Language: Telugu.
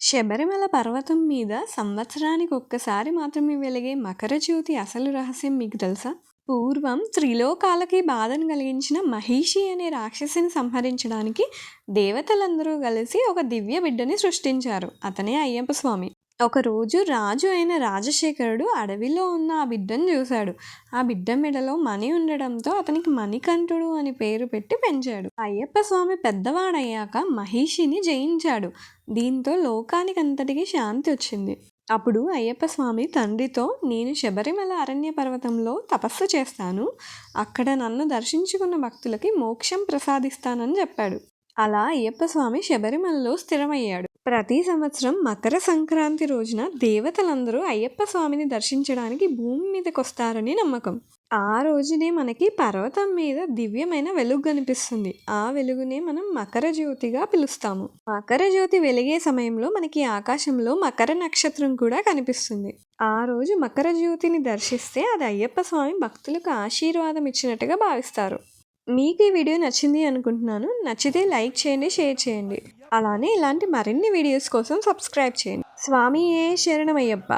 శబరిమల పర్వతం మీద సంవత్సరానికి ఒక్కసారి మాత్రమే వెలిగే మకర జ్యోతి అసలు రహస్యం మీకు తెలుసా? పూర్వం త్రిలోకాలకి బాధను కలిగించిన మహిషి అనే రాక్షసిని సంహరించడానికి దేవతలందరూ కలిసి ఒక దివ్య బిడ్డని సృష్టించారు. అతనే అయ్యప్ప స్వామి. ఒకరోజు రాజు అయిన రాజశేఖరుడు అడవిలో ఉన్న ఆ బిడ్డను చూశాడు. ఆ బిడ్డ మెడలో మణి ఉండడంతో అతనికి మణికంఠుడు అని పేరు పెట్టి పెంచాడు. అయ్యప్ప స్వామి పెద్దవాడయ్యాక మహిషిని జయించాడు. దీంతో లోకానికి అంతటికి శాంతి వచ్చింది. అప్పుడు అయ్యప్ప స్వామి తండ్రితో నేను శబరిమల అరణ్య పర్వతంలో తపస్సు చేస్తాను. అక్కడ నన్ను దర్శించుకున్న భక్తులకి మోక్షం ప్రసాదిస్తానని చెప్పాడు. అలా అయ్యప్ప స్వామి శబరిమలలో స్థిరమయ్యాడు. ప్రతి సంవత్సరం మకర సంక్రాంతి రోజున దేవతలందరూ అయ్యప్ప స్వామిని దర్శించడానికి భూమి మీదకి వస్తారని నమ్మకం. ఆ రోజునే మనకి పర్వతం మీద దివ్యమైన వెలుగు కనిపిస్తుంది. ఆ వెలుగునే మనం మకర జ్యోతిగా పిలుస్తాము. మకర జ్యోతి వెలిగే సమయంలో మనకి ఆకాశంలో మకర నక్షత్రం కూడా కనిపిస్తుంది. ఆ రోజు మకర జ్యోతిని దర్శిస్తే అది అయ్యప్ప స్వామి భక్తులకు ఆశీర్వాదం ఇచ్చినట్టుగా భావిస్తారు. మీకు ఈ వీడియో నచ్చింది అనుకుంటున్నాను. నచ్చితే లైక్ చేయండి షేర్ చేయండి. అలానే ఇలాంటి మరిన్ని వీడియోస్ కోసం సబ్స్క్రైబ్ చేయండి. స్వామి ఏ శరణమయ్యప్ప.